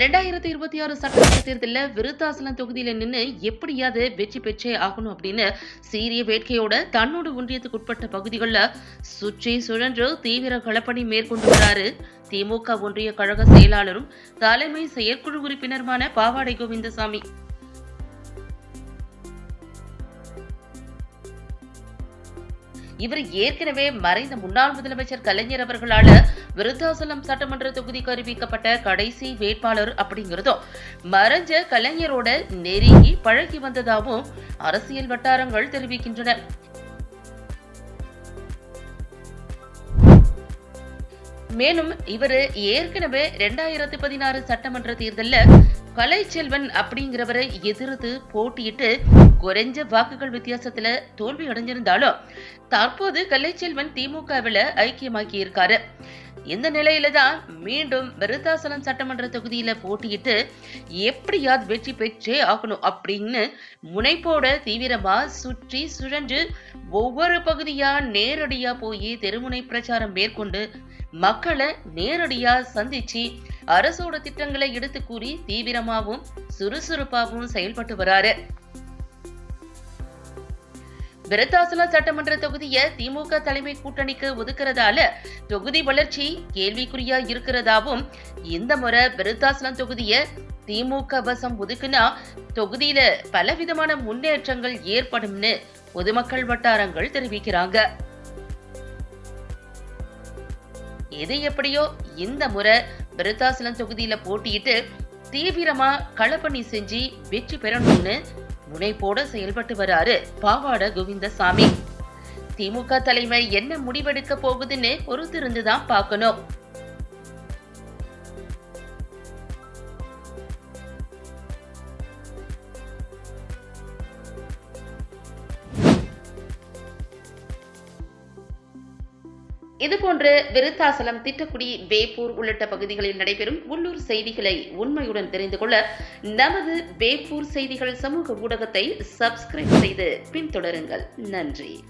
ரெண்டாயிரத்தி இருபத்தி ஆறு சட்டமன்ற தேர்தலில் விருத்தாசலம் தொகுதியில நின்று எப்படியாவது வெற்றி பெற்றே ஆகணும் அப்படின்னு சீரிய வேட்கையோட தன்னோடு ஒன்றியத்துக்குட்பட்ட பகுதிகளில் சுற்றி சுழன்று தீவிர களப்பணி மேற்கொண்டு வராரு திமுக ஒன்றிய கழக செயலாளரும் தலைமை செயற்குழு உறுப்பினருமான பாவாடை கோவிந்தசாமி. இவர் ஏற்கனவே மறைந்த முன்னாள் முதலமைச்சர் கலைஞர் அவர்களால விருத்தாசலம் சட்டமன்ற தொகுதிக்கு அறிவிக்கப்பட்ட கடைசி வேட்பாளர் அப்படிங்கிறதும் மறைஞ்ச கலைஞரோட நெருங்கி பழகி வந்ததாகவும் அரசியல் வட்டாரங்கள் தெரிவிக்கின்றன. மேலும் இவர் ஏற்கனவே ரெண்டாயிரத்தி பதினாறு சட்டமன்ற தேர்தலில் கலைச்செல்வன் அப்படிங்கிறவரை எதிர்த்து போட்டியிட்டு குறைஞ்ச வாக்குகள் வித்தியாசத்துல தோல்வி அடைஞ்சிருந்தாலும் தற்போது கலைச்செல்வன் திமுகவில் ஐக்கியமாக்கி இருக்காரு இந்த நிலையில தான் மீண்டும் விருத்தாசலம் சட்டமன்ற தொகுதியில போட்டியிட்டு எப்படியாவது வெற்றி பெற்றே ஆகணும் அப்படின்னு முனைப்போட தீவிரமா சுற்றி சுழன்று ஒவ்வொரு பகுதியா நேரடியா போய் தெருமுனை பிரச்சாரம் மேற்கொண்டு மக்களை நேரடியா சந்திச்சு அரசோட திட்டங்களை எடுத்து கூறி தீவிரமாகவும் சுறுசுறுப்பாகவும் செயல்பட்டு வராரு. விருத்தாசலம் சட்டமன்ற தொகுதியை திமுக தலைமை கூட்டணிக்கு ஒதுக்குறதால தொகுதி வளர்ச்சி கேள்விக்குறியா இருக்கிறதாவும் இந்த முறை விருத்தாசலம் தொகுதியை திமுக வசம் ஒதுக்குனா தொகுதியில பலவிதமான முன்னேற்றங்கள் ஏற்படும்னு பொதுமக்கள் வட்டாரங்கள் தெரிவிக்கிறாங்க. எது எப்படியோ இந்த முறை விருத்தாசலம் தொகுதியில போட்டியிட்டு தீவிரமா களப்பணி செஞ்சு வெற்றி பெறணும்னு முனைப்போட செயல்பட்டு வராரு பாவாட கோவிந்தசாமி. திமுக தலைமை என்ன முடிவெடுக்க போகுதுன்னு பொறுத்திருந்துதான் பார்க்கணும். இதுபோன்ற விருத்தாசலம் திட்டக்குடி வேப்பூர் உள்ளிட்ட பகுதிகளில் நடைபெறும் உள்ளூர் செய்திகளை உண்மையுடன் தெரிந்து கொள்ள நமது வேப்பூர் செய்திகள் சமூக ஊடகத்தை சப்ஸ்கிரைப் செய்து பின்தொடருங்கள். நன்றி.